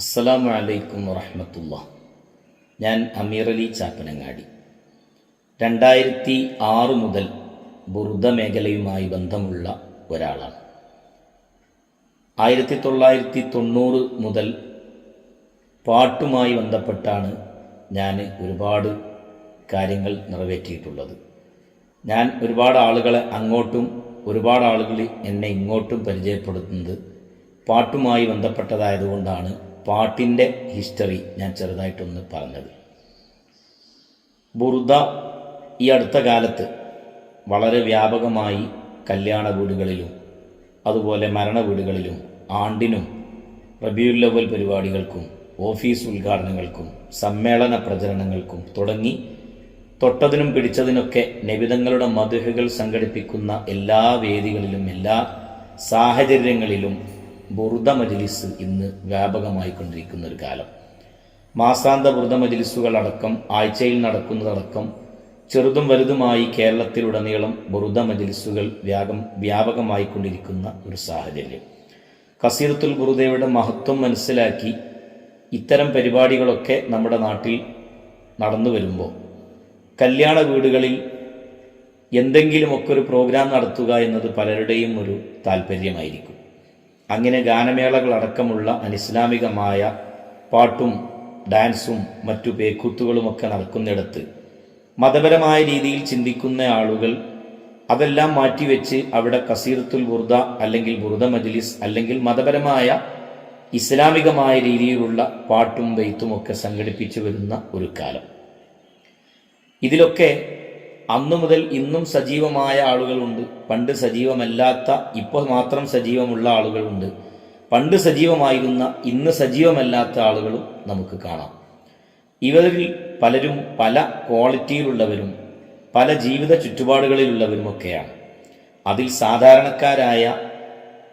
അസ്സലാമു അലൈക്കും വറഹമത്തുള്ള ഞാൻ അമീർ അലി ചാപ്പനങ്ങാടി. രണ്ടായിരത്തി ആറ് മുതൽ ബുർദ മേഖലയുമായി ബന്ധമുള്ള ഒരാളാണ്. ആയിരത്തി തൊള്ളായിരത്തി തൊണ്ണൂറ് മുതൽ പാട്ടുമായി ബന്ധപ്പെട്ടാണ് ഞാൻ ഒരുപാട് കാര്യങ്ങൾ നിറവേറ്റിയിട്ടുള്ളത്. ഞാൻ ഒരുപാട് ആളുകളെ അങ്ങോട്ടും ഒരുപാട് ആളുകൾ എന്നെ ഇങ്ങോട്ടും പരിചയപ്പെടുത്തുന്നത് പാട്ടുമായി ബന്ധപ്പെട്ടതായതുകൊണ്ടാണ് പാട്ടിന്റെ ഹിസ്റ്ററി ഞാൻ ചെറുതായിട്ടൊന്ന് പറഞ്ഞത്. ബുർദ ഈ അടുത്ത കാലത്ത് വളരെ വ്യാപകമായി കല്യാണ വീടുകളിലും അതുപോലെ മരണ വീടുകളിലും ആണ്ടിനും റബിയുല്ലവൽ പരിപാടികൾക്കും ഓഫീസ് ഉദ്ഘാടനങ്ങൾക്കും സമ്മേളന പ്രചരണങ്ങൾക്കും തുടങ്ങി തൊട്ടതിനും പിടിച്ചതിനൊക്കെ നബിതങ്ങളുടെ മധുഹകൾ സംഘടിപ്പിക്കുന്ന എല്ലാ വേദികളിലും എല്ലാ സാഹചര്യങ്ങളിലും ബുർദ മജ്ലിസ് ഇന്ന് വ്യാപകമായി കൊണ്ടിരിക്കുന്ന ഒരു കാലം. മാസാന്ത ബുറുദ മജ്ലിസുകൾ അടക്കം ആഴ്ചയിൽ നടക്കുന്നതടക്കം ചെറുതും വലുതുമായി കേരളത്തിലുടനീളം ബുറുദ മജ്ലിസുകൾ വ്യാപം വ്യാപകമായി കൊണ്ടിരിക്കുന്ന ഒരു സാഹചര്യം. കസീറത്തുൽ ബുറുദയുടെ മഹത്വം മനസ്സിലാക്കി ഇത്തരം പരിപാടികളൊക്കെ നമ്മുടെ നാട്ടിൽ നടന്നു വരുമ്പോൾ കല്യാണ വീടുകളിൽ എന്തെങ്കിലുമൊക്കെ ഒരു പ്രോഗ്രാം നടത്തുക എന്നത് പലരുടെയും ഒരു താല്പര്യമായിരിക്കും അങ്ങനെ ഗാനമേളകൾ ഗാനമേളകളടക്കമുള്ള അനിസ്ലാമികമായ പാട്ടും ഡാൻസും മറ്റു പേക്കൂത്തുകളുമൊക്കെ നടക്കുന്നിടത്ത് മതപരമായ രീതിയിൽ ചിന്തിക്കുന്ന ആളുകൾ അതെല്ലാം മാറ്റിവെച്ച് അവിടെ കസീറത്തുൽ ബുർദ അല്ലെങ്കിൽ ബുർദ മജ്ലിസ് അല്ലെങ്കിൽ മതപരമായ ഇസ്ലാമികമായ രീതിയിലുള്ള പാട്ടും വെയ്ത്തുമൊക്കെ സംഘടിപ്പിച്ചു വരുന്ന ഒരു കാലം. ഇതിലൊക്കെ അന്നു മുതൽ ഇന്നും സജീവമായ ആളുകളുണ്ട്. പണ്ട് സജീവമല്ലാത്ത ഇപ്പോൾ മാത്രം സജീവമുള്ള ആളുകളുണ്ട്. പണ്ട് സജീവമായിരുന്ന ഇന്ന് സജീവമല്ലാത്ത ആളുകളും നമുക്ക് കാണാം. ഇവരിൽ പലരും പല ക്വാളിറ്റിയിലുള്ളവരും പല ജീവിത ചുറ്റുപാടുകളിലുള്ളവരുമൊക്കെയാണ്. അതിൽ സാധാരണക്കാരായ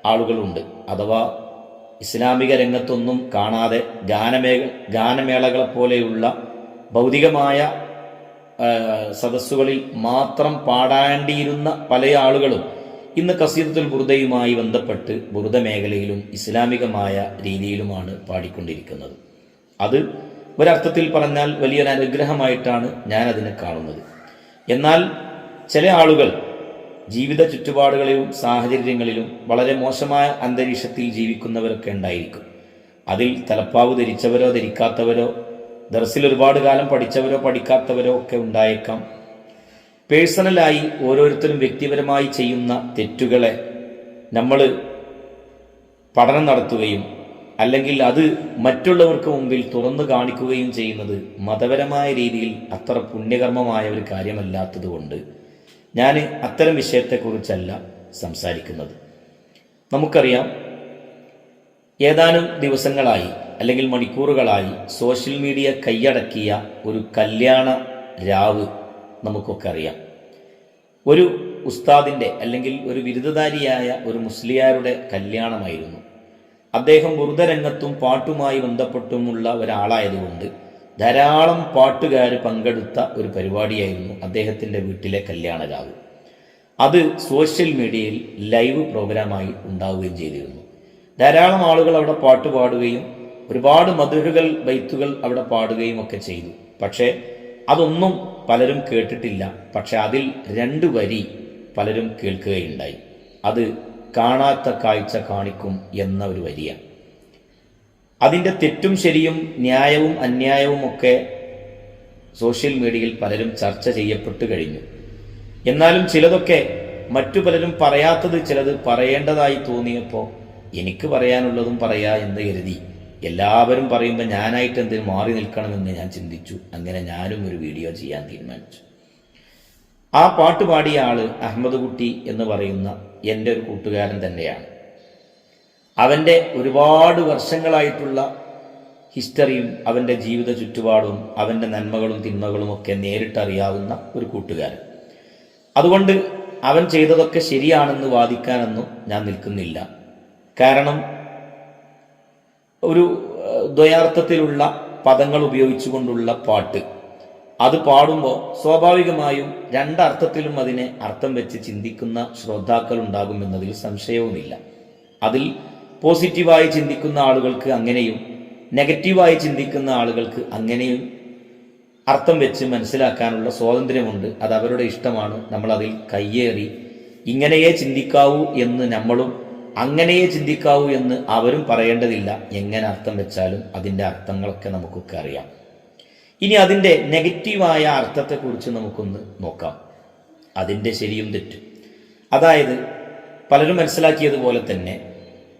ആളുകളുണ്ട്. അഥവാ ഇസ്ലാമിക രംഗത്തൊന്നും കാണാതെ ഗാനമേ ഗാനമേളകളെ പോലെയുള്ള ഭൗതികമായ സദസ്സുകളിൽ മാത്രം പാടാണ്ടിയിരുന്ന പല ആളുകളും ഇന്ന് കസീദത്തുൽ ബുറുദയുമായി ബന്ധപ്പെട്ട് ബുറുദ മേഖലയിലും ഇസ്ലാമികമായ രീതിയിലുമാണ് പാടിക്കൊണ്ടിരിക്കുന്നത്. അത് ഒരർത്ഥത്തിൽ പറഞ്ഞാൽ വലിയൊരു അനുഗ്രഹമായിട്ടാണ് ഞാൻ അതിനെ കാണുന്നത്. എന്നാൽ ചില ആളുകൾ ജീവിത ചുറ്റുപാടുകളിലും സാഹചര്യങ്ങളിലും വളരെ മോശമായ അന്തരീക്ഷത്തിൽ ജീവിക്കുന്നവരൊക്കെ ഉണ്ടായിരിക്കും. അതിൽ തലപ്പാവ് ധരിച്ചവരോ ധരിക്കാത്തവരോ ദർസിൽ ഒരുപാട് കാലം പഠിച്ചവരോ പഠിക്കാത്തവരോ ഒക്കെ ഉണ്ടായേക്കാം. പേഴ്സണലായി ഓരോരുത്തരും വ്യക്തിപരമായി ചെയ്യുന്ന തെറ്റുകളെ നമ്മൾ പഠനം നടത്തുകയും അല്ലെങ്കിൽ അത് മറ്റുള്ളവർക്ക് മുമ്പിൽ തുറന്നു കാണിക്കുകയും ചെയ്യുന്നത് മതപരമായ രീതിയിൽ അത്ര പുണ്യകർമ്മമായ ഒരു കാര്യമല്ലാത്തതുകൊണ്ട് ഞാൻ അത്തരം വിഷയത്തെക്കുറിച്ചല്ല സംസാരിക്കുന്നത്. നമുക്കറിയാം ഏതാനും ദിവസങ്ങളായി അല്ലെങ്കിൽ മണിക്കൂറുകളായി സോഷ്യൽ മീഡിയ കൈയടക്കിയ ഒരു കല്യാണ രാവ് നമുക്കൊക്കെ അറിയാം. ഒരു ഉസ്താദിന്റെ അല്ലെങ്കിൽ ഒരു ബിരുദധാരിയായ ഒരു മുസ്ലിയാരുടെ കല്യാണമായിരുന്നു. അദ്ദേഹം ബുറുദരംഗത്തും പാട്ടുമായി ബന്ധപ്പെട്ടുമുള്ള ഒരാളായതുകൊണ്ട് ധാരാളം പാട്ടുകാർ പങ്കെടുത്ത ഒരു പരിപാടിയായിരുന്നു അദ്ദേഹത്തിന്റെ വീട്ടിലെ കല്യാണ രാവ്. അത് സോഷ്യൽ മീഡിയയിൽ ലൈവ് പ്രോഗ്രാമായി ഉണ്ടാവുകയും ചെയ്തിരുന്നു. ധാരാളം ആളുകൾ അവിടെ പാട്ട് പാടുകയും ഒരുപാട് മധുരകൾ ബൈത്തുകൾ അവിടെ പാടുകയും ഒക്കെ ചെയ്തു. പക്ഷേ അതൊന്നും പലരും കേട്ടിട്ടില്ല. പക്ഷെ അതിൽ രണ്ട് വരി പലരും കേൾക്കുകയുണ്ടായി. അത് കാണാത്ത കാഴ്ച കാണിക്കും എന്ന ഒരു വരിയാണ്. അതിന്റെ തെറ്റും ശരിയും ന്യായവും അന്യായവും ഒക്കെ സോഷ്യൽ മീഡിയയിൽ പലരും ചർച്ച ചെയ്യപ്പെട്ടു കഴിഞ്ഞു. എന്നാലും ചിലതൊക്കെ മറ്റു പലരും പറയാത്തത് ചിലത് പറയേണ്ടതായി തോന്നിയപ്പോൾ എനിക്ക് പറയാനുള്ളതും പറയാ എന്ന് കരുതി. എല്ലാവരും പറയുമ്പോൾ ഞാനായിട്ട് എന്തെങ്കിലും മാറി നിൽക്കണമെന്ന് ഞാൻ ചിന്തിച്ചു. അങ്ങനെ ഞാനും ഒരു വീഡിയോ ചെയ്യാൻ തീരുമാനിച്ചു. ആ പാട്ട് പാടിയ ആൾ അഹമ്മദ് കുട്ടി എന്ന് പറയുന്ന എന്റെ ഒരു കൂട്ടുകാരൻ തന്നെയാണ്. അവന്റെ ഒരുപാട് വർഷങ്ങളായിട്ടുള്ള ഹിസ്റ്ററിയും അവന്റെ ജീവിത ചുറ്റുപാടും അവന്റെ നന്മകളും തിന്മകളും ഒക്കെ നേരിട്ടറിയാവുന്ന ഒരു കൂട്ടുകാരൻ. അതുകൊണ്ട് അവൻ ചെയ്തതൊക്കെ ശരിയാണെന്ന് വാദിക്കാനൊന്നും ഞാൻ നിൽക്കുന്നില്ല. കാരണം ഒരു ദ്വയാർത്ഥത്തിലുള്ള പദങ്ങൾ ഉപയോഗിച്ചുകൊണ്ടുള്ള പാട്ട്. അത് പാടുമ്പോൾ സ്വാഭാവികമായും രണ്ടർത്ഥത്തിലും അതിനെ അർത്ഥം വെച്ച് ചിന്തിക്കുന്ന ശ്രോതാക്കൾ ഉണ്ടാകുമെന്നതിൽ സംശയവുമില്ല. അതിൽ പോസിറ്റീവായി ചിന്തിക്കുന്ന ആളുകൾക്ക് അങ്ങനെയും നെഗറ്റീവായി ചിന്തിക്കുന്ന ആളുകൾക്ക് അങ്ങനെയും അർത്ഥം വെച്ച് മനസ്സിലാക്കാനുള്ള സ്വാതന്ത്ര്യമുണ്ട്. അത് അവരുടെ ഇഷ്ടമാണ്. നമ്മൾ അതിൽ കയ്യേറി ഇങ്ങനെയേ ചിന്തിക്കാവൂ എന്ന് നമ്മളും അങ്ങനെയേ ചിന്തിക്കാവൂ എന്ന് അവരും പറയേണ്ടതില്ല. എങ്ങനെ അർത്ഥം വെച്ചാലും അതിന്റെ അർത്ഥങ്ങളൊക്കെ നമുക്കൊക്കെ അറിയാം. ഇനി അതിന്റെ നെഗറ്റീവായ അർത്ഥത്തെക്കുറിച്ച് നമുക്കൊന്ന് നോക്കാം. അതിന്റെ ശരിയും തെറ്റും. അതായത് പലരും മനസ്സിലാക്കിയതുപോലെ തന്നെ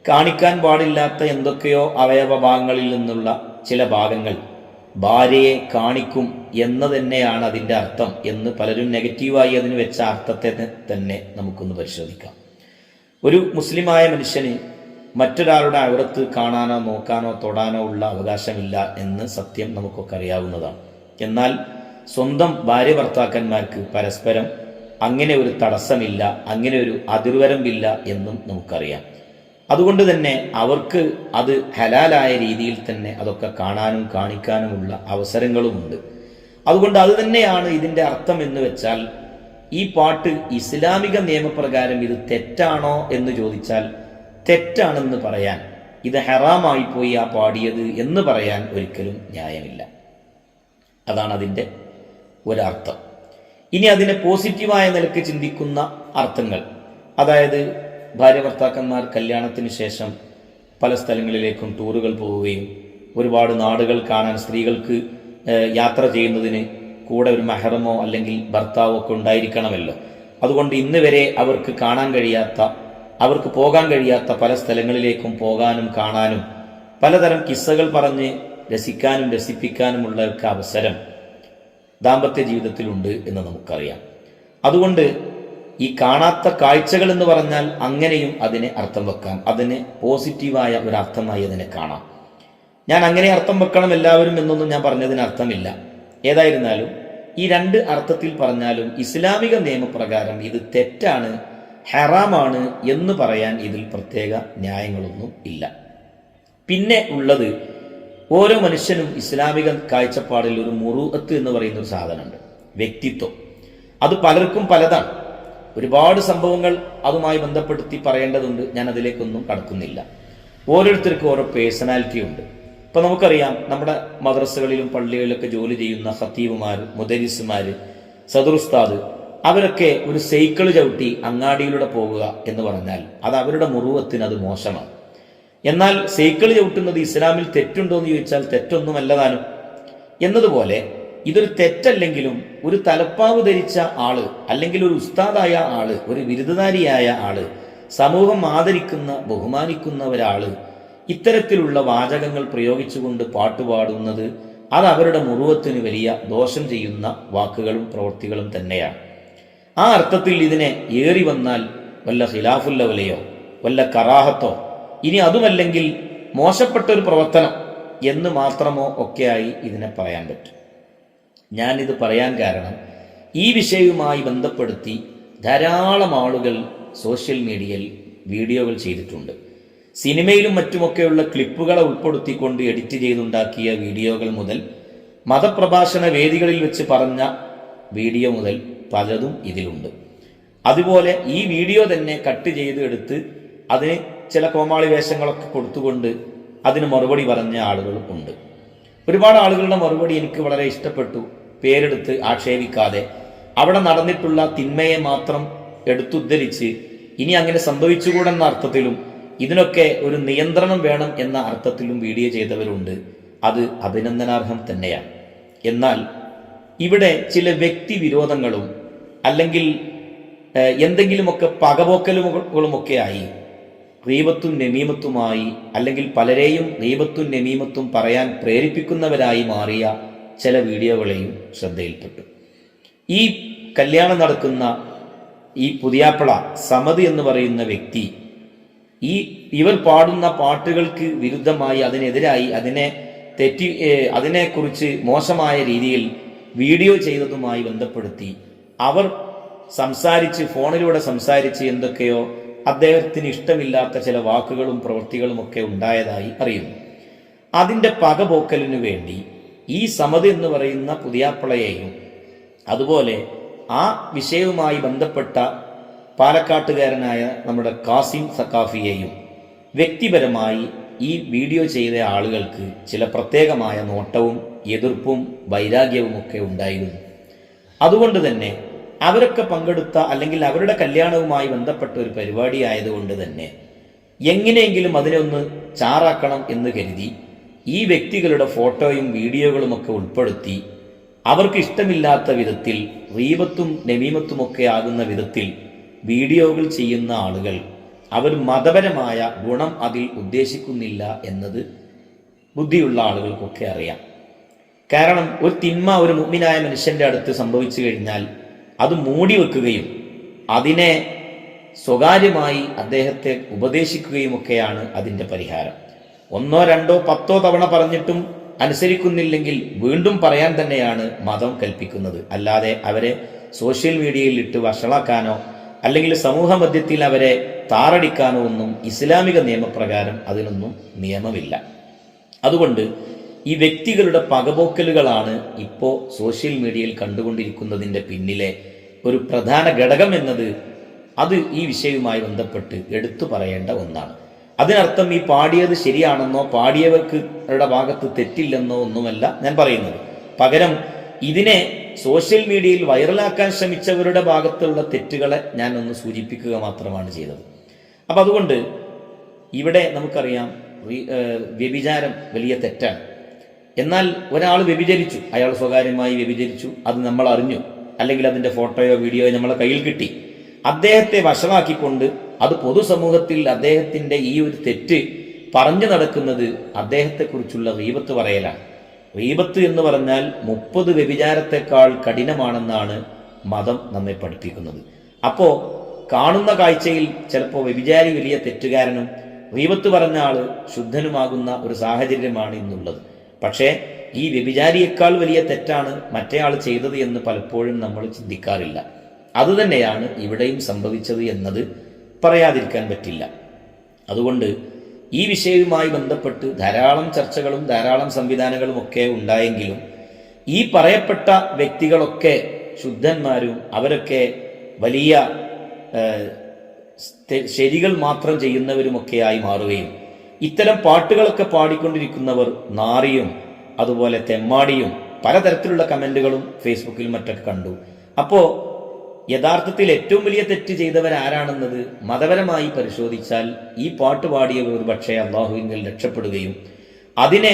കാണിക്കാൻ പാടില്ലാത്ത എന്തൊക്കെയോ അവയവ ഭാഗങ്ങളിൽ നിന്നുള്ള ചില ഭാഗങ്ങൾ ഭാര്യയെ കാണിക്കും എന്ന് തന്നെയാണ് അതിന്റെ അർത്ഥം എന്ന് പലരും നെഗറ്റീവായി അതിന് വെച്ച അർത്ഥത്തെ തന്നെ നമുക്കൊന്ന് പരിശോധിക്കാം. ഒരു മുസ്ലിമായ മനുഷ്യന് മറ്റൊരാളുടെ അവിടത്ത് കാണാനോ നോക്കാനോ തൊടാനോ ഉള്ള അവകാശമില്ല എന്ന് സത്യം നമുക്കൊക്കെ അറിയാവുന്നതാണ്. എന്നാൽ സ്വന്തം ഭാര്യ ഭർത്താക്കന്മാർക്ക് പരസ്പരം അങ്ങനെ ഒരു തടസ്സമില്ല അങ്ങനെ ഒരു അതിർവരമ്പില്ല എന്നും നമുക്കറിയാം. അതുകൊണ്ട് തന്നെ അവർക്ക് അത് ഹലാലായ രീതിയിൽ തന്നെ അതൊക്കെ കാണാനും കാണിക്കാനുമുള്ള അവസരങ്ങളുമുണ്ട്. അതുകൊണ്ട് അത് തന്നെയാണ് ഇതിന്റെ അർത്ഥം എന്ന് വെച്ചാൽ ഈ പാട്ട് ഇസ്ലാമിക നിയമപ്രകാരം ഇത് തെറ്റാണോ എന്ന് ചോദിച്ചാൽ തെറ്റാണെന്ന് പറയാൻ ഇത് ഹെറാമായി പോയി ആ പാടിയത് എന്ന് പറയാൻ ഒരിക്കലും ന്യായമില്ല. അതാണ് അതിന്റെ ഒരർത്ഥം. ഇനി അതിനെ പോസിറ്റീവായ നിലയ്ക്ക് ചിന്തിക്കുന്ന അർത്ഥങ്ങൾ. അതായത് ഭാര്യ ഭർത്താക്കന്മാർ കല്യാണത്തിന് ശേഷം പല സ്ഥലങ്ങളിലേക്കും ടൂറുകൾ പോവുകയും ഒരുപാട് നാടുകൾ കാണാൻ സ്ത്രീകൾക്ക് യാത്ര ചെയ്യുന്നതിന് കൂടെ ഒരു മെഹറമോ അല്ലെങ്കിൽ ഭർത്താവോ ഒക്കെ ഉണ്ടായിരിക്കണമല്ലോ. അതുകൊണ്ട് ഇന്ന് വരെ അവർക്ക് കാണാൻ കഴിയാത്ത അവർക്ക് പോകാൻ കഴിയാത്ത പല സ്ഥലങ്ങളിലേക്കും പോകാനും കാണാനും പലതരം കിസ്സകൾ പറഞ്ഞ് രസിക്കാനും രസിപ്പിക്കാനുമുള്ളവർക്ക് അവസരം ദാമ്പത്യ ജീവിതത്തിലുണ്ട് എന്ന് നമുക്കറിയാം. അതുകൊണ്ട് ഈ കാണാത്ത കാഴ്ചകൾ എന്ന് പറഞ്ഞാൽ അങ്ങനെയും അതിനെ അർത്ഥം വെക്കാം. അതിന് പോസിറ്റീവായ ഒരു അർത്ഥമായി അതിനെ കാണാം. ഞാൻ അങ്ങനെ അർത്ഥം വെക്കണം എല്ലാവരും എന്നൊന്നും ഞാൻ പറഞ്ഞതിന് അർത്ഥമില്ല. ഏതായിരുന്നാലും ഈ രണ്ട് അർത്ഥത്തിൽ പറഞ്ഞാലും ഇസ്ലാമിക നിയമപ്രകാരം ഇത് തെറ്റാണ് ഹറാമാണ് എന്ന് പറയാൻ ഇതിൽ പ്രത്യേക ന്യായങ്ങളൊന്നും ഇല്ല. പിന്നെ ഉള്ളത് ഓരോ മനുഷ്യനും ഇസ്ലാമിക കാഴ്ചപ്പാടിൽ ഒരു മുറുഅത്ത് എന്ന് പറയുന്ന ഒരു സാധനമുണ്ട് വ്യക്തിത്വം. അത് പലർക്കും പലതാണ്. ഒരുപാട് സംഭവങ്ങൾ അതുമായി ബന്ധപ്പെടുത്തി പറയേണ്ടതുണ്ട് ഞാൻ അതിലേക്കൊന്നും കടക്കുന്നില്ല. ഓരോരുത്തർക്കും ഓരോ പേഴ്സണാലിറ്റി ഉണ്ട്. ഇപ്പൊ നമുക്കറിയാം നമ്മുടെ മദ്രസകളിലും പള്ളികളിലൊക്കെ ജോലി ചെയ്യുന്ന ഹത്തീബുമാർ മുദരിസുമാർ സദുർസ്താദ് അവരൊക്കെ ഒരു സൈക്കിൾ ചവിട്ടി അങ്ങാടിയിലൂടെ പോകുക എന്ന് പറഞ്ഞാൽ അത് അവരുടെ മുറുവത്തിന് അത് മോശമാണ്. എന്നാൽ സൈക്കിൾ ചവിട്ടുന്നത് ഇസ്ലാമിൽ തെറ്റുണ്ടോ എന്ന് ചോദിച്ചാൽ തെറ്റൊന്നുമല്ല താനും എന്നതുപോലെ ഇതൊരു തെറ്റല്ലെങ്കിലും ഒരു തലപ്പാവ് ധരിച്ച ആൾ അല്ലെങ്കിൽ ഒരു ഉസ്താദായ ആൾ ഒരു ബിരുദധാരിയായ ആൾ സമൂഹം ആദരിക്കുന്ന ബഹുമാനിക്കുന്ന ഒരാൾ ഇത്തരത്തിലുള്ള വാചകങ്ങൾ പ്രയോഗിച്ചുകൊണ്ട് പാട്ടുപാടുന്നത് അത് അവരുടെ മുറുവത്തിന് വലിയ ദോഷം ചെയ്യുന്ന വാക്കുകളും പ്രവൃത്തികളും തന്നെയാണ്. ആ അർത്ഥത്തിൽ ഇതിനെ ഏറി വന്നാൽ വല്ല ഖിലാഫുല്ലവലയോ വല്ല കറാഹത്തോ ഇനി അതുമല്ലെങ്കിൽ മോശപ്പെട്ട ഒരു പ്രവർത്തനം എന്ന് മാത്രമോ ഒക്കെയായി ഇതിനെ പറയാൻ പറ്റും. ഞാനിത് പറയാൻ കാരണം ഈ വിഷയവുമായി ബന്ധപ്പെടുത്തി ധാരാളം ആളുകൾ സോഷ്യൽ മീഡിയയിൽ വീഡിയോകൾ ചെയ്തിട്ടുണ്ട്. സിനിമയിലും മറ്റുമൊക്കെയുള്ള ക്ലിപ്പുകളെ ഉൾപ്പെടുത്തിക്കൊണ്ട് എഡിറ്റ് ചെയ്തുണ്ടാക്കിയ വീഡിയോകൾ മുതൽ മതപ്രഭാഷണ വേദികളിൽ വെച്ച് പറഞ്ഞ വീഡിയോ മുതൽ പലതും ഇതിലുണ്ട്. അതുപോലെ ഈ വീഡിയോ തന്നെ കട്ട് ചെയ്ത് എടുത്ത് അതിന് ചില കോമാളി വേഷങ്ങളൊക്കെ കൊടുത്തുകൊണ്ട് അതിന് മറുപടി പറഞ്ഞ ആളുകളും ഉണ്ട്. ഒരുപാട് ആളുകളുടെ മറുപടി എനിക്ക് വളരെ ഇഷ്ടപ്പെട്ടു. പേരെടുത്ത് ആക്ഷേപിക്കാതെ. അവിടെ നടന്നിട്ടുള്ള തിന്മയെ മാത്രം എടുത്തുദ്ധരിച്ച് ഇനി അങ്ങനെ സംഭവിച്ചുകൂടെന്ന അർത്ഥത്തിലും ഇതിനൊക്കെ ഒരു നിയന്ത്രണം വേണം എന്ന അർത്ഥത്തിലും വീഡിയോ ചെയ്തവരുണ്ട്. അത് അഭിനന്ദനാർഹം തന്നെയാണ്. എന്നാൽ ഇവിടെ ചില വ്യക്തി വിരോധങ്ങളും അല്ലെങ്കിൽ എന്തെങ്കിലുമൊക്കെ പകപോക്കലുകളുമൊക്കെ ആയി റീബത്തും നമീമത്തുമായി അല്ലെങ്കിൽ പലരെയും റീബത്തും നമീമത്തും പറയാൻ പ്രേരിപ്പിക്കുന്നവരായി മാറിയ ചില വീഡിയോകളെയും ശ്രദ്ധയിൽപ്പെട്ടു. ഈ കല്യാണം നടക്കുന്ന ഈ പുതിയാപ്പള സമതി എന്ന് പറയുന്ന വ്യക്തി ഈ ഇവർ പാടുന്ന പാട്ടുകൾക്ക് വിരുദ്ധമായി അതിനെതിരായി അതിനെ തെറ്റി അതിനെക്കുറിച്ച് മോശമായ രീതിയിൽ വീഡിയോ ചെയ്തതുമായി ബന്ധപ്പെടുത്തി. അവർ സംസാരിച്ച് ഫോണിലൂടെ സംസാരിച്ച് എന്തൊക്കെയോ അദ്ദേഹത്തിന് ഇഷ്ടമില്ലാത്ത ചില വാക്കുകളും പ്രവൃത്തികളും ഒക്കെ ഉണ്ടായതായി അറിയുന്നു. അതിന്റെ പകപോക്കലിനു വേണ്ടി ഈ സമത് എന്ന് പറയുന്ന പുതിയാപ്പിളയെയും അതുപോലെ ആ വിഷയവുമായി ബന്ധപ്പെട്ട പാലക്കാട്ടുകാരനായ നമ്മുടെ കാസിം സക്കാഫിയെയും വ്യക്തിപരമായി ഈ വീഡിയോ ചെയ്ത ആളുകൾക്ക് ചില പ്രത്യേകമായ നോട്ടവും എതിർപ്പും വൈരാഗ്യവും ഒക്കെ ഉണ്ടായിരുന്നു. അതുകൊണ്ട് തന്നെ അവരൊക്കെ പങ്കെടുത്ത അല്ലെങ്കിൽ അവരുടെ കല്യാണവുമായി ബന്ധപ്പെട്ട ഒരു പരിപാടി ആയതുകൊണ്ട് തന്നെ എങ്ങനെയെങ്കിലും അതിനെ ഒന്ന് ചാറാക്കണം എന്ന് കരുതി ഈ വ്യക്തികളുടെ ഫോട്ടോയും വീഡിയോകളും ഒക്കെ ഉൾപ്പെടുത്തി അവർക്ക് ഇഷ്ടമില്ലാത്ത വിധത്തിൽ റീബത്തും നമീമത്തുമൊക്കെ ആകുന്ന വിധത്തിൽ വീഡിയോകൾ ചെയ്യുന്ന ആളുകൾ അവർ മതപരമായ ഗുണം അതിൽ ഉദ്ദേശിക്കുന്നില്ല എന്നത് ബുദ്ധിയുള്ള ആളുകൾക്കൊക്കെ അറിയാം. കാരണം ഒരു തിന്മ ഒരു മുമ്മിനായ മനുഷ്യന്റെ അടുത്ത് സംഭവിച്ചു കഴിഞ്ഞാൽ അത് മൂടി വെക്കുകയും അതിനെ സ്വകാര്യമായി അദ്ദേഹത്തെ ഉപദേശിക്കുകയുമൊക്കെയാണ് അതിന്റെ പരിഹാരം. ഒന്നോ രണ്ടോ പത്തോ തവണ പറഞ്ഞിട്ടും അനുസരിക്കുന്നില്ലെങ്കിൽ വീണ്ടും പറയാൻ തന്നെയാണ് മതം കൽപ്പിക്കുന്നത്. അല്ലാതെ അവരെ സോഷ്യൽ മീഡിയയിൽ ഇട്ട് വഷളാക്കാനോ അല്ലെങ്കിൽ സമൂഹ മധ്യത്തിൽ അവരെ താറടിക്കാനോ ഒന്നും ഇസ്ലാമിക നിയമപ്രകാരം അതിനൊന്നും നിയമമില്ല. അതുകൊണ്ട് ഈ വ്യക്തികളുടെ പകപോക്കലുകളാണ് ഇപ്പോൾ സോഷ്യൽ മീഡിയയിൽ കണ്ടുകൊണ്ടിരിക്കുന്നതിന്റെ പിന്നിലെ ഒരു പ്രധാന ഘടകം എന്നത് അത് ഈ വിഷയവുമായി ബന്ധപ്പെട്ട് എടുത്തു പറയേണ്ട ഒന്നാണ്. അതിനർത്ഥം ഈ പാടിയത് ശരിയാണെന്നോ പാടിയവർക്ക് ഭാഗത്ത് തെറ്റില്ലെന്നോ ഒന്നുമല്ല ഞാൻ പറയുന്നത്. പകരം ഇതിനെ സോഷ്യൽ മീഡിയയിൽ വൈറലാക്കാൻ ശ്രമിച്ചവരുടെ ഭാഗത്തുള്ള തെറ്റുകളെ ഞാൻ ഒന്ന് സൂചിപ്പിക്കുക മാത്രമാണ് ചെയ്തത്. അപ്പം അതുകൊണ്ട് ഇവിടെ നമുക്കറിയാം വ്യഭിചാരം വലിയ തെറ്റാണ്. എന്നാൽ ഒരാൾ വ്യഭിചരിച്ചു അയാൾ സ്വകാര്യമായി വ്യഭിചരിച്ചു അത് നമ്മൾ അറിഞ്ഞു അല്ലെങ്കിൽ അതിന്റെ ഫോട്ടോയോ വീഡിയോയോ നമ്മളെ കയ്യിൽ കിട്ടി. അദ്ദേഹത്തെ വശമാക്കിക്കൊണ്ട് അത് പൊതുസമൂഹത്തിൽ അദ്ദേഹത്തിന്റെ ഈ ഒരു തെറ്റ് പറഞ്ഞു നടക്കുന്നത് അദ്ദേഹത്തെക്കുറിച്ചുള്ള റീബത്ത് പറയലാണ്. റീബത്ത് എന്ന് പറഞ്ഞാൽ മുപ്പത് വ്യഭിചാരത്തെക്കാൾ കഠിനമാണെന്നാണ് മതം നമ്മെ പഠിപ്പിക്കുന്നത്. അപ്പോൾ കാണുന്ന കാഴ്ചയിൽ ചിലപ്പോൾ വ്യഭിചാരി വലിയ തെറ്റുകാരനും റീബത്ത് പറഞ്ഞ ആൾ ശുദ്ധനുമാകുന്ന ഒരു സാഹചര്യമാണ് ഇന്നുള്ളത്. പക്ഷേ ഈ വ്യഭിചാരിയേക്കാൾ വലിയ തെറ്റാണ് മറ്റേയാൾ ചെയ്തത് എന്ന് പലപ്പോഴും നമ്മൾ ചിന്തിക്കാറില്ല. അതുതന്നെയാണ് ഇവിടെയും സംഭവിച്ചത് എന്നത് പറയാതിരിക്കാൻ പറ്റില്ല. അതുകൊണ്ട് ഈ വിഷയവുമായി ബന്ധപ്പെട്ട് ധാരാളം ചർച്ചകളും ധാരാളം സംവിധാനങ്ങളും ഒക്കെ ഉണ്ടായെങ്കിലും ഈ പറയപ്പെട്ട വ്യക്തികളൊക്കെ ശുദ്ധന്മാരും അവരൊക്കെ വലിയ ശരികൾ മാത്രം ചെയ്യുന്നവരുമൊക്കെയായി മാറുകയും ഇത്തരം പാട്ടുകളൊക്കെ പാടിക്കൊണ്ടിരിക്കുന്നവർ നാറിയും അതുപോലെ തെമ്മാടിയും പലതരത്തിലുള്ള കമന്റുകളും ഫേസ്ബുക്കിൽ മറ്റൊക്കെ കണ്ടു. അപ്പോ യഥാർത്ഥത്തിൽ ഏറ്റവും വലിയ തെറ്റ് ചെയ്തവർ ആരാണെന്നത് മതപരമായി പരിശോധിച്ചാൽ ഈ പാട്ട് പാടിയവർ ഒരു പക്ഷേ അള്ളാഹുവിങ്കിൽ രക്ഷപ്പെടുകയും അതിനെ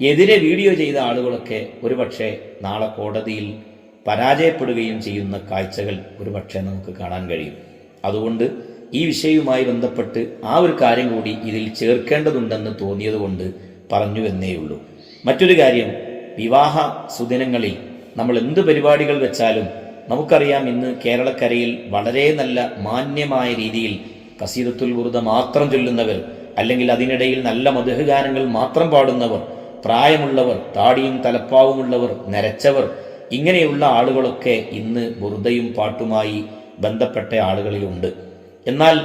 എതിരെ വീഡിയോ ചെയ്ത ആളുകളൊക്കെ ഒരുപക്ഷെ നാളെ കോടതിയിൽ പരാജയപ്പെടുകയും ചെയ്യുന്ന കാഴ്ചകൾ ഒരുപക്ഷെ നമുക്ക് കാണാൻ കഴിയും. അതുകൊണ്ട് ഈ വിഷയവുമായി ബന്ധപ്പെട്ട് ആ ഒരു കാര്യം കൂടി ഇതിൽ ചേർക്കേണ്ടതുണ്ടെന്ന് തോന്നിയതുകൊണ്ട് പറഞ്ഞു എന്നേയുള്ളൂ മറ്റൊരു കാര്യം വിവാഹ സുദിനങ്ങളിൽ നമ്മൾ എന്ത് പരിപാടികൾ വെച്ചാലും നമുക്കറിയാം ഇന്ന് കേരളക്കരയിൽ വളരെ നല്ല മാന്യമായ രീതിയിൽ കസീദത്തുൽ ബുറുദ മാത്രം ചൊല്ലുന്നവർ അല്ലെങ്കിൽ അതിനിടയിൽ നല്ല മധുഹഗാനങ്ങൾ മാത്രം പാടുന്നവർ പ്രായമുള്ളവർ താടിയും തലപ്പാവുമുള്ളവർ നരച്ചവർ ഇങ്ങനെയുള്ള ആളുകളൊക്കെ ഇന്ന് ബുറുദയും പാട്ടുമായി ബന്ധപ്പെട്ട ആളുകളിലുണ്ട്. എന്നാൽ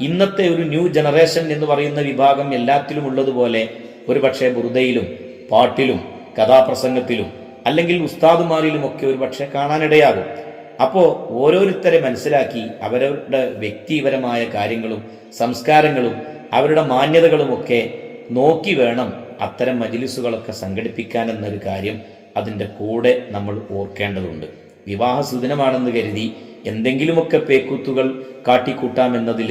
ഇന്നത്തെ ഒരു ന്യൂ ജനറേഷൻ എന്ന് പറയുന്ന വിഭാഗം എല്ലാത്തിലും ഉള്ളതുപോലെ ഒരു പക്ഷേ ബുറുദയിലും പാട്ടിലും കഥാപ്രസംഗത്തിലും അല്ലെങ്കിൽ ഉസ്താദുമാരിലുമൊക്കെ ഒരു പക്ഷെ കാണാനിടയാകും. അപ്പോൾ ഓരോരുത്തരെ മനസ്സിലാക്കി അവരുടെ വ്യക്തിപരമായ കാര്യങ്ങളും സംസ്കാരങ്ങളും അവരുടെ മാന്യതകളുമൊക്കെ നോക്കി വേണം അത്തരം മജിലിസുകളൊക്കെ സംഘടിപ്പിക്കാൻ എന്നൊരു കാര്യം അതിന്റെ കൂടെ നമ്മൾ ഓർക്കേണ്ടതുണ്ട്. വിവാഹ സുദിനമാണെന്ന് കരുതി എന്തെങ്കിലുമൊക്കെ പേക്കൂത്തുകൾ കാട്ടിക്കൂട്ടാമെന്നതിൽ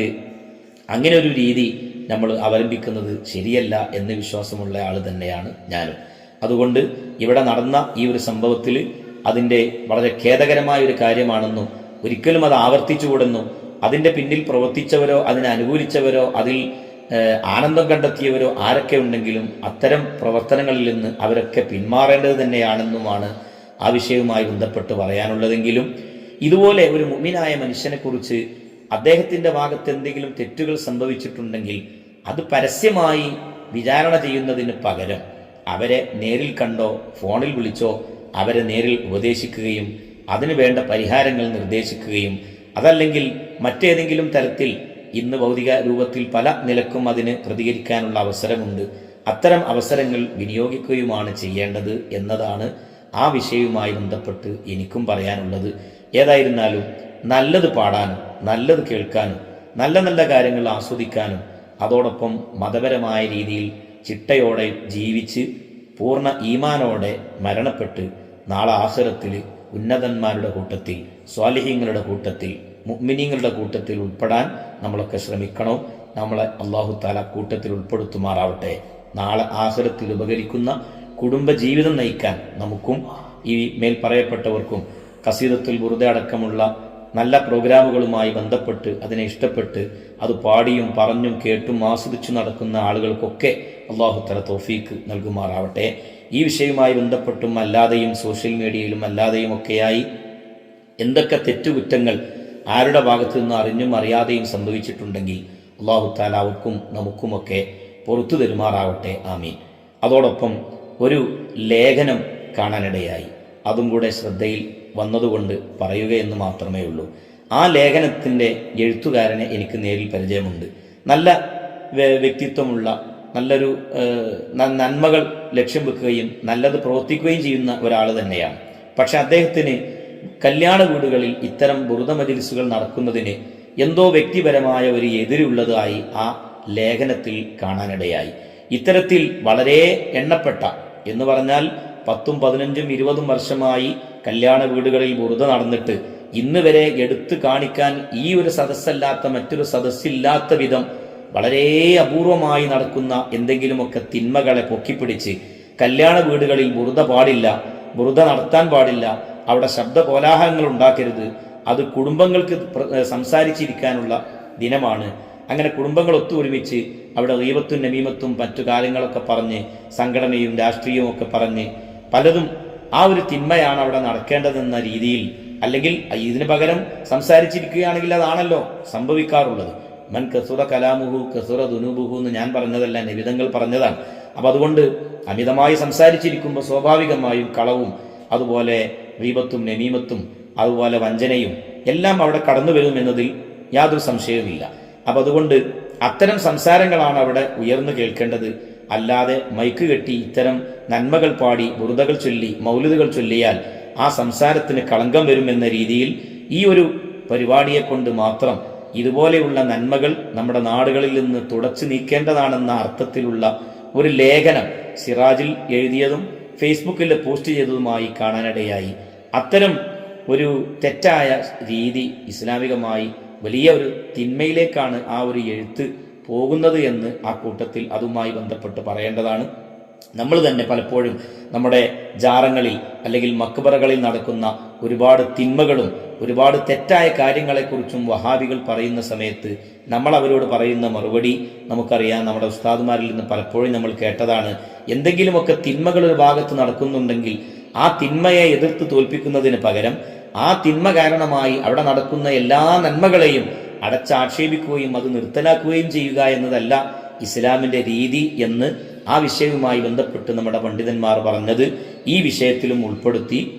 അങ്ങനെ ഒരു രീതി നമ്മൾ അവലംബിക്കുന്നത് ശരിയല്ല എന്ന് വിശ്വാസമുള്ള ആൾ തന്നെയാണ് ഞാനും. അതുകൊണ്ട് ഇവിടെ നടന്ന ഈ ഒരു സംഭവത്തിൽ അതിന്റെ വളരെ ഖേദകരമായ ഒരു കാര്യമാണെന്നും ഒരിക്കലും അത് ആവർത്തിച്ചുകൂടെന്നും അതിന്റെ പിന്നിൽ പ്രവർത്തിച്ചവരോ അതിനെ അനുകൂലിച്ചവരോ അതിൽ ആനന്ദം കണ്ടെത്തിയവരോ ആരൊക്കെ ഉണ്ടെങ്കിലും അത്തരം പ്രവർത്തനങ്ങളിൽ നിന്ന് അവരൊക്കെ പിന്മാറേണ്ടത് തന്നെയാണെന്നുമാണ് ആ വിഷയവുമായി ബന്ധപ്പെട്ട് പറയാനുള്ളതെങ്കിലും ഇതുപോലെ ഒരു മുമ്മിനായ മനുഷ്യനെക്കുറിച്ച് അദ്ദേഹത്തിന്റെ ഭാഗത്ത് എന്തെങ്കിലും തെറ്റുകൾ സംഭവിച്ചിട്ടുണ്ടെങ്കിൽ അത് പരസ്യമായി വിചാരണ ചെയ്യുന്നതിന് പകരം അവരെ നേരിൽ കണ്ടോ ഫോണിൽ വിളിച്ചോ അവരെ നേരിൽ ഉപദേശിക്കുകയും അതിനു വേണ്ട പരിഹാരങ്ങൾ നിർദ്ദേശിക്കുകയും അതല്ലെങ്കിൽ മറ്റേതെങ്കിലും തരത്തിൽ ഇന്ന് ഭൗതിക രൂപത്തിൽ പല നിലക്കും അതിന് പ്രതികരിക്കാനുള്ള അവസരമുണ്ട്. അത്തരം അവസരങ്ങൾ വിനിയോഗിക്കുകയുമാണ് ചെയ്യേണ്ടത് എന്നതാണ് ആ വിഷയവുമായി ബന്ധപ്പെട്ട് എനിക്കും പറയാനുള്ളത്. ഏതായിരുന്നാലും നല്ലത് പാടാനും നല്ലത് കേൾക്കാനും നല്ല നല്ല കാര്യങ്ങൾ ആസ്വദിക്കാനും അതോടൊപ്പം മതപരമായ രീതിയിൽ ചിട്ടയോടെ ജീവിച്ച് പൂർണ ഈമാനോടെ മരണപ്പെട്ട് നാളെ ആഹ്റത്തിൽ ഉന്നതന്മാരുടെ കൂട്ടത്തിൽ സ്വാലിഹ്യങ്ങളുടെ കൂട്ടത്തിൽ മുഅ്മിനീങ്ങളുടെ കൂട്ടത്തിൽ ഉൾപ്പെടാൻ നമ്മളൊക്കെ ശ്രമിക്കണം. നമ്മളെ അള്ളാഹു താല കൂട്ടത്തിൽ ഉൾപ്പെടുത്തുമാറാവട്ടെ. നാളെ ആഹ്റത്തിൽ ഉപകരിക്കുന്ന കുടുംബ ജീവിതം നയിക്കാൻ നമുക്കും ഈ മേൽ പറയപ്പെട്ടവർക്കും കസീദത്തുൽ ബുറുദ അടക്കമുള്ള നല്ല പ്രോഗ്രാമുകളുമായി ബന്ധപ്പെട്ട് അതിനെ ഇഷ്ടപ്പെട്ട് അത് പാടിയും പറഞ്ഞും കേട്ടും ആസ്വദിച്ചു നടക്കുന്ന ആളുകൾക്കൊക്കെ അള്ളാഹു തല തോഫീക്ക് നൽകുമാറാവട്ടെ. ഈ വിഷയവുമായി ബന്ധപ്പെട്ടും അല്ലാതെയും സോഷ്യൽ മീഡിയയിലും അല്ലാതെയും ഒക്കെയായി എന്തൊക്കെ തെറ്റുകുറ്റങ്ങൾ ആരുടെ ഭാഗത്തു നിന്ന് അറിഞ്ഞും അറിയാതെയും സംഭവിച്ചിട്ടുണ്ടെങ്കിൽ അള്ളാഹു താല അവർക്കും നമുക്കുമൊക്കെ പുറത്തു തരുമാറാവട്ടെ. ആമീൻ. അതോടൊപ്പം ഒരു ലേഖനം കാണാനിടയായി. അതും കൂടെ ശ്രദ്ധയിൽ വന്നതുകൊണ്ട് പറയുകയെന്ന് മാത്രമേ ഉള്ളൂ. ആ ലേഖനത്തിന്റെ എഴുത്തുകാരനെ എനിക്ക് നേരിൽ പരിചയമുണ്ട്. നല്ല വ്യക്തിത്വമുള്ള നല്ലൊരു നന്മകൾ ലക്ഷ്യം വെക്കുകയും നല്ലത് പ്രവർത്തിക്കുകയും ചെയ്യുന്ന ഒരാൾ തന്നെയാണ്. പക്ഷെ അദ്ദേഹത്തിന് കല്യാണ വീടുകളിൽ ഇത്തരം ബുറുദ നടക്കുന്നതിന് എന്തോ വ്യക്തിപരമായ ഒരു എതിരുള്ളതായി ആ ലേഖനത്തിൽ കാണാനിടയായി. ഇത്തരത്തിൽ വളരെ എണ്ണപ്പെട്ട എന്ന് പറഞ്ഞാൽ പത്തും പതിനഞ്ചും ഇരുപതും വർഷമായി കല്യാണ വീടുകളിൽ ബുറുദ നടന്നിട്ട് ഇന്ന് വരെ എടുത്തു കാണിക്കാൻ ഈ ഒരു സദസ്സല്ലാത്ത മറ്റൊരു സദസ്സില്ലാത്ത വിധം വളരെ അപൂർവമായി നടക്കുന്ന എന്തെങ്കിലുമൊക്കെ തിന്മകളെ പൊക്കിപ്പിടിച്ച് കല്യാണ വീടുകളിൽ ബുറുത പാടില്ല ബുറുത നടത്താൻ പാടില്ല അവിടെ ശബ്ദ കോലാഹലങ്ങൾ ഉണ്ടാക്കരുത് അത് കുടുംബങ്ങൾക്ക് സംസാരിച്ചിരിക്കാനുള്ള ദിനമാണ്. അങ്ങനെ കുടുംബങ്ങൾ ഒത്തൊരുമിച്ച് അവിടെ റീവത്തും നമീമത്തും മറ്റു കാര്യങ്ങളൊക്കെ പറഞ്ഞ് സംഘടനയും രാഷ്ട്രീയവും ഒക്കെ പറഞ്ഞ് പലതും ആ ഒരു തിന്മയാണ് അവിടെ നടക്കേണ്ടതെന്ന രീതിയിൽ അല്ലെങ്കിൽ ഇതിന് പകരം സംസാരിച്ചിരിക്കുകയാണെങ്കിൽ അതാണല്ലോ സംഭവിക്കാറുള്ളത്. മൻ കസുറ കലാമുഹു കസുറ ദുനൂബുഹു എന്ന് ഞാൻ പറഞ്ഞതല്ല നിവിധങ്ങൾ പറഞ്ഞതാണ്. അപ്പൊ അതുകൊണ്ട് അമിതമായി സംസാരിച്ചിരിക്കുമ്പോൾ സ്വാഭാവികമായും കളവും അതുപോലെ റീബത്തും നമീമത്തും അതുപോലെ വഞ്ചനയും എല്ലാം അവിടെ കടന്നു വരും എന്നതിൽ യാതൊരു സംശയവുമില്ല. അപ്പൊ അതുകൊണ്ട് അത്തരം സംസാരങ്ങളാണ് അവിടെ ഉയർന്നു കേൾക്കേണ്ടത്. അല്ലാതെ മൈക്ക് കെട്ടി ഇത്തരം നന്മകൾ പാടി ബുറുതകൾ ചൊല്ലി മൗലിദുകൾ ചൊല്ലിയാൽ ആ സംസാരത്തിന് കളങ്കം വരുമെന്ന രീതിയിൽ ഈ ഒരു പരിപാടിയെ കൊണ്ട് മാത്രം ഇതുപോലെയുള്ള നന്മകൾ നമ്മുടെ നാടുകളിൽ നിന്ന് തുടച്ചു നീക്കേണ്ടതാണെന്ന അർത്ഥത്തിലുള്ള ഒരു ലേഖനം സിറാജിൽ എഴുതിയതും ഫേസ്ബുക്കിൽ പോസ്റ്റ് ചെയ്തതുമായി കാണാനിടയായി. അത്തരം ഒരു തെറ്റായ രീതി ഇസ്ലാമികമായി വലിയ ഒരു തിന്മയിലേക്കാണ് ആ ഒരു എഴുത്ത് പോകുന്നത് എന്ന് ആ കൂട്ടത്തിൽ അതുമായി ബന്ധപ്പെട്ട് പറയേണ്ടതാണ്. നമ്മൾ തന്നെ പലപ്പോഴും നമ്മുടെ ജാറങ്ങളിൽ അല്ലെങ്കിൽ മക്ബറകളിൽ നടക്കുന്ന ഒരുപാട് തിന്മകളും ഒരുപാട് തെറ്റായ കാര്യങ്ങളെക്കുറിച്ചും വഹാബികൾ പറയുന്ന സമയത്ത് നമ്മൾ അവരോട് പറയുന്ന മറുപടി നമുക്കറിയാം. നമ്മുടെ ഉസ്താദുമാരിൽ നിന്ന് പലപ്പോഴും നമ്മൾ കേട്ടതാണ്. എന്തെങ്കിലുമൊക്കെ തിന്മകൾ ഒരു ഭാഗത്ത് നടക്കുന്നുണ്ടെങ്കിൽ ആ തിന്മയെ എതിർത്ത് തോൽപ്പിക്കുന്നതിന് പകരം ആ തിന്മ കാരണമായി അവിടെ നടക്കുന്ന എല്ലാ നന്മകളെയും അടച്ചാക്ഷേപിക്കുകയും അത് നിർത്തലാക്കുകയും ചെയ്യുക എന്നതല്ല ഇസ്ലാമിന്റെ രീതി എന്ന് ആ വിഷയവുമായി ബന്ധപ്പെട്ട് നമ്മുടെ പണ്ഡിതന്മാർ പറഞ്ഞത്. ഈ വിഷയത്തിലും ഉൾപ്പെടുത്തി